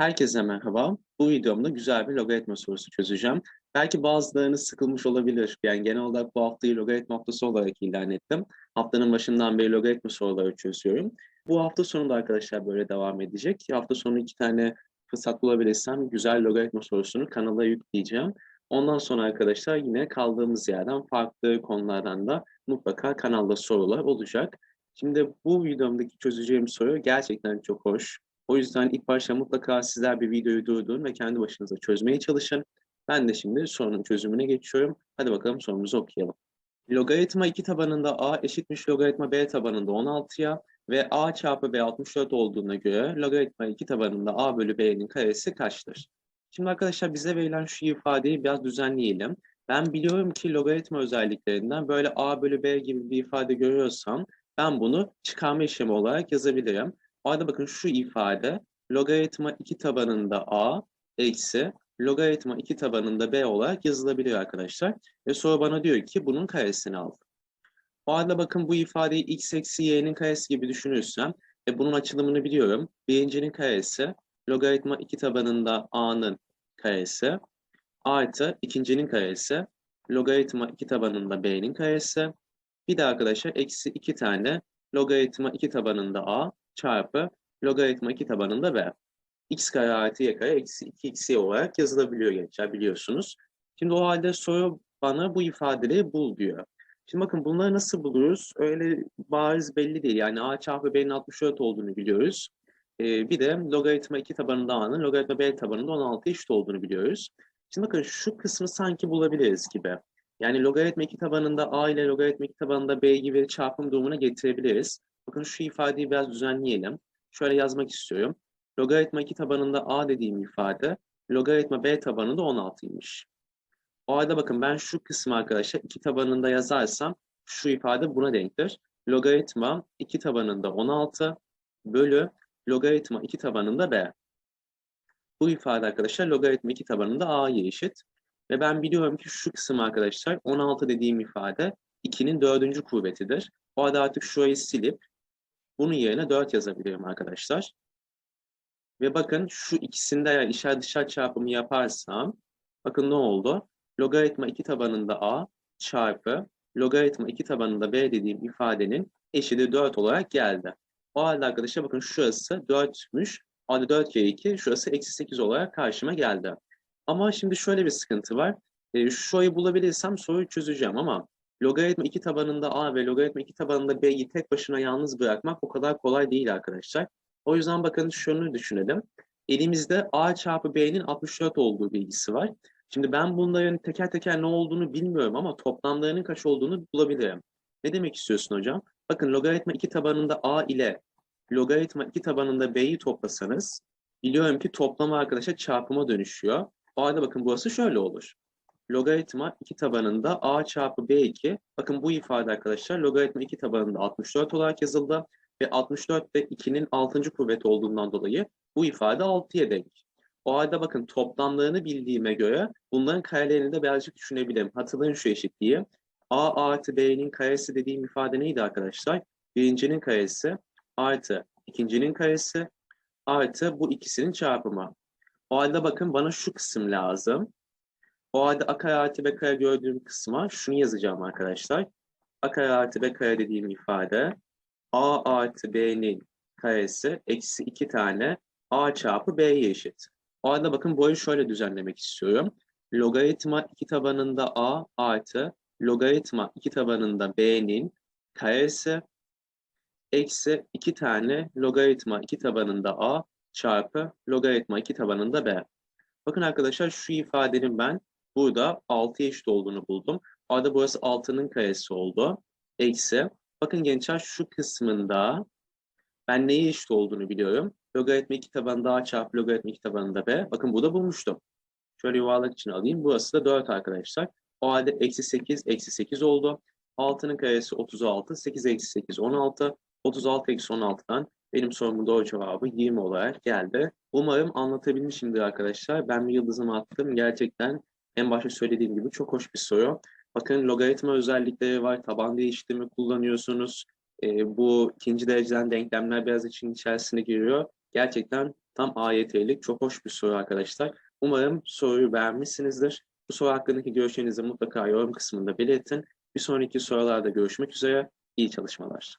Herkese merhaba. Bu videomda güzel bir logaritma sorusu çözeceğim. Belki bazılarınız sıkılmış olabilir. Yani genel olarak bu haftayı logaritma haftası olarak ilan ettim. Haftanın başından beri logaritma soruları çözüyorum. Bu hafta sonunda arkadaşlar böyle devam edecek. Hafta sonu iki tane fırsat bulabilirsem güzel logaritma sorusunu kanala yükleyeceğim. Ondan sonra arkadaşlar yine kaldığımız yerden farklı konulardan da mutlaka kanalda sorular olacak. Şimdi bu videomdaki çözeceğim soru gerçekten çok hoş. O yüzden ilk başta mutlaka sizler bir videoyu durdurun ve kendi başınıza çözmeye çalışın. Ben de şimdi sorunun çözümüne geçiyorum. Hadi bakalım sorumuzu okuyalım. Logaritma 2 tabanında a eşitmiş logaritma b tabanında 16'ya ve a çarpı b 64 olduğuna göre logaritma 2 tabanında a bölü b'nin karesi kaçtır? Şimdi arkadaşlar bize verilen şu ifadeyi biraz düzenleyelim. Ben biliyorum ki logaritma özelliklerinden böyle a bölü b gibi bir ifade görüyorsam ben bunu çıkarma işlemi olarak yazabilirim. O halde bakın şu ifade logaritma 2 tabanında a eksi logaritma 2 tabanında b olarak yazılabiliyor arkadaşlar. Ve sonra bana diyor ki bunun karesini al. O halde bakın bu ifadeyi x eksi y'nin karesi gibi düşünürsem e bunun açılımını biliyorum. Birincinin karesi logaritma 2 tabanında a'nın karesi artı ikincinin karesi logaritma 2 tabanında b'nin karesi. Bir de arkadaşlar eksi 2 tane logaritma 2 tabanında a çarpı logaritma 2 tabanında b. x kare artı y kare eksi 2x y olarak yazılabiliyor gençler biliyorsunuz. Şimdi o halde soru bana bu ifadeleri bul diyor. Şimdi bakın bunları nasıl buluruz? Öyle bariz belli değil. Yani a çarpı b'nin 64 olduğunu biliyoruz. Ee, bir de logaritma 2 tabanında a'nın logaritma b tabanında 16 eşit olduğunu biliyoruz. Şimdi bakın şu kısmı sanki bulabiliriz gibi. Yani logaritma 2 tabanında a ile logaritma 2 tabanında b gibi çarpım durumuna getirebiliriz. Bakın şu ifadeyi biraz düzenleyelim. Şöyle yazmak istiyorum. Logaritma 2 tabanında a dediğim ifade logaritma b tabanında 16'ymış. O halde bakın ben şu kısmı arkadaşlar 2 tabanında yazarsam şu ifade buna denktir. Logaritma 2 tabanında 16 bölü logaritma 2 tabanında b. Bu ifade arkadaşlar logaritma 2 tabanında a'ya eşit. Ve ben biliyorum ki şu kısım arkadaşlar 16 dediğim ifade 2'nin dördüncü kuvvetidir. O halde artık şurayı silip bunun yerine 4 yazabilirim arkadaşlar. Ve bakın şu ikisinde eğer içer dışarı çarpımı yaparsam bakın ne oldu? Logaritma 2 tabanında a çarpı logaritma 2 tabanında b dediğim ifadenin eşidi 4 olarak geldi. O halde arkadaşlar bakın şurası 4'müş. O halde 4 kere 2 şurası eksi 8 olarak karşıma geldi. Ama şimdi şöyle bir sıkıntı var. E, şurayı bulabilirsem soruyu çözeceğim ama logaritma 2 tabanında a ve logaritma 2 tabanında b'yi tek başına yalnız bırakmak o kadar kolay değil arkadaşlar. O yüzden bakın şunu düşünelim. Elimizde a çarpı b'nin 64 olduğu bilgisi var. Şimdi ben bunların teker teker ne olduğunu bilmiyorum ama toplamlarının kaç olduğunu bulabilirim. Ne demek istiyorsun hocam? Bakın logaritma 2 tabanında a ile logaritma 2 tabanında b'yi toplasanız biliyorum ki toplamı arkadaşlar çarpıma dönüşüyor. O halde bakın burası şöyle olur. Logaritma 2 tabanında a çarpı b2. Bakın bu ifade arkadaşlar logaritma 2 tabanında 64 olarak yazıldı. Ve 64 de 2'nin 6. kuvveti olduğundan dolayı bu ifade 6'ya denk. O halde bakın toplamlarını bildiğime göre bunların karelerini de birazcık düşünebilirim. Hatırlayın şu eşitliği. a artı b'nin karesi dediğim ifade neydi arkadaşlar? Birincinin karesi artı ikincinin karesi artı bu ikisinin çarpımı. O halde bakın bana şu kısım lazım. O halde a artı b kare gördüğüm kısma şunu yazacağım arkadaşlar. a artı b kare dediğim ifade a artı b'nin karesi eksi 2 tane a çarpı b'ye eşit. O halde bakın boyu şöyle düzenlemek istiyorum. Logaritma 2 tabanında a artı logaritma 2 tabanında b'nin karesi eksi 2 tane logaritma 2 tabanında a çarpı logaritma 2 tabanında b. Bakın arkadaşlar şu ifadenin ben burada 6'ya eşit olduğunu buldum. O burası 6'nın karesi oldu. Eksi. Bakın gençler şu kısmında ben neye eşit olduğunu biliyorum. Logaritma 2 tabanında a çarpı logaritma 2 tabanında b. Bakın burada bulmuştum. Şöyle yuvarlak için alayım. Burası da 4 arkadaşlar. O halde eksi 8, eksi 8 oldu. 6'nın karesi 36, 8 eksi 8, 16. 36 eksi 16'dan benim sorumun doğru cevabı 20 olarak geldi. Umarım anlatabilmişimdir arkadaşlar. Ben bir yıldızımı attım. Gerçekten en başta söylediğim gibi çok hoş bir soru. Bakın logaritma özellikleri var. Taban değiştirme kullanıyorsunuz. E, bu ikinci dereceden denklemler biraz için içerisine giriyor. Gerçekten Tam AYT'lik çok hoş bir soru arkadaşlar. Umarım soruyu beğenmişsinizdir. Bu soru hakkındaki görüşlerinizi mutlaka yorum kısmında belirtin. Bir sonraki sorularda görüşmek üzere. İyi çalışmalar.